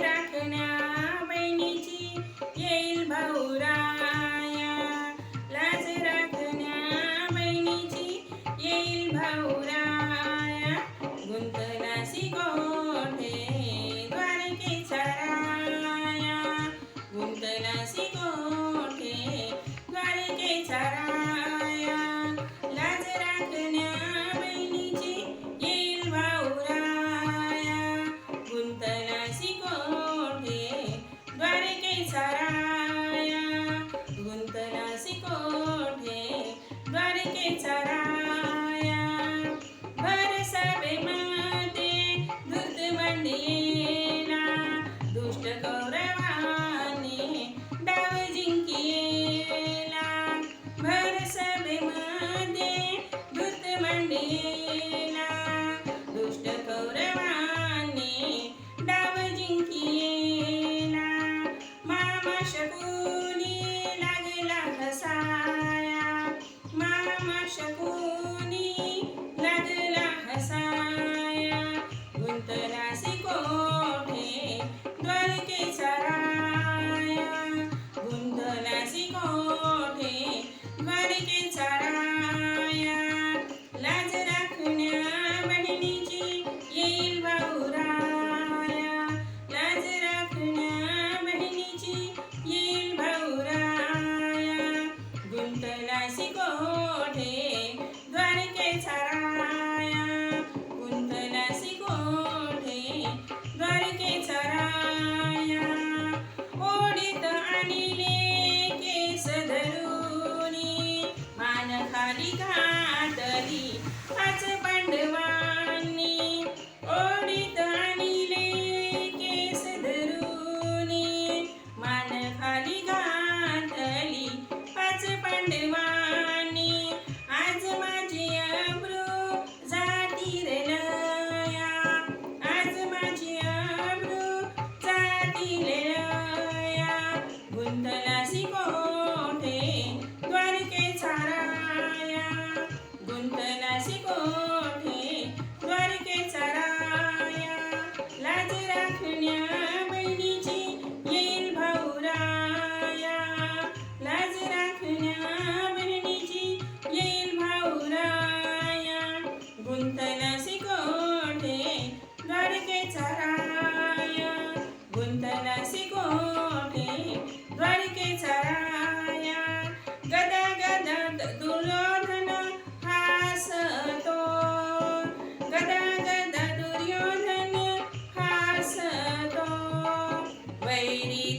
राखण्या बहिणीची येईल भाऊराया. लाज राखण्या बहिणीची येईल भाऊराया. गुंतनासी गोठे द्वारकेचा राया? गुंतनासी गोठे द्वारकेचा राया? Peter. చరాయ గుంతులసి కోటి వరికి చరాయ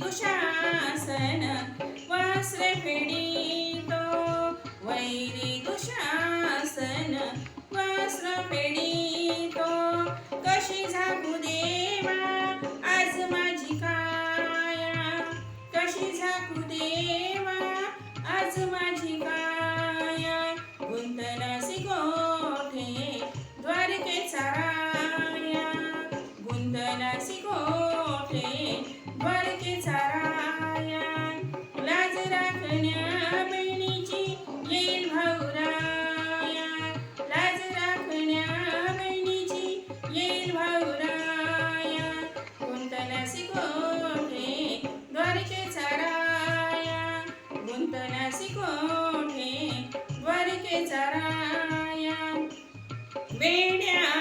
कुशासन वासरे फेडितो वैरी कुशासन वास्र फेडितो कशी झाकू देवा आज माझी काया. कशी झाकू देवा आज माझी काया. गुंतना न्यासी कोठे वेड्या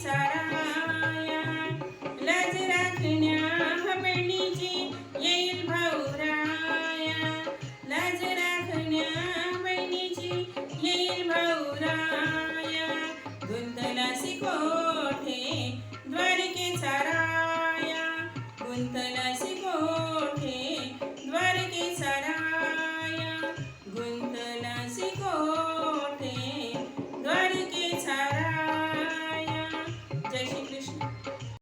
Sitaraya, let it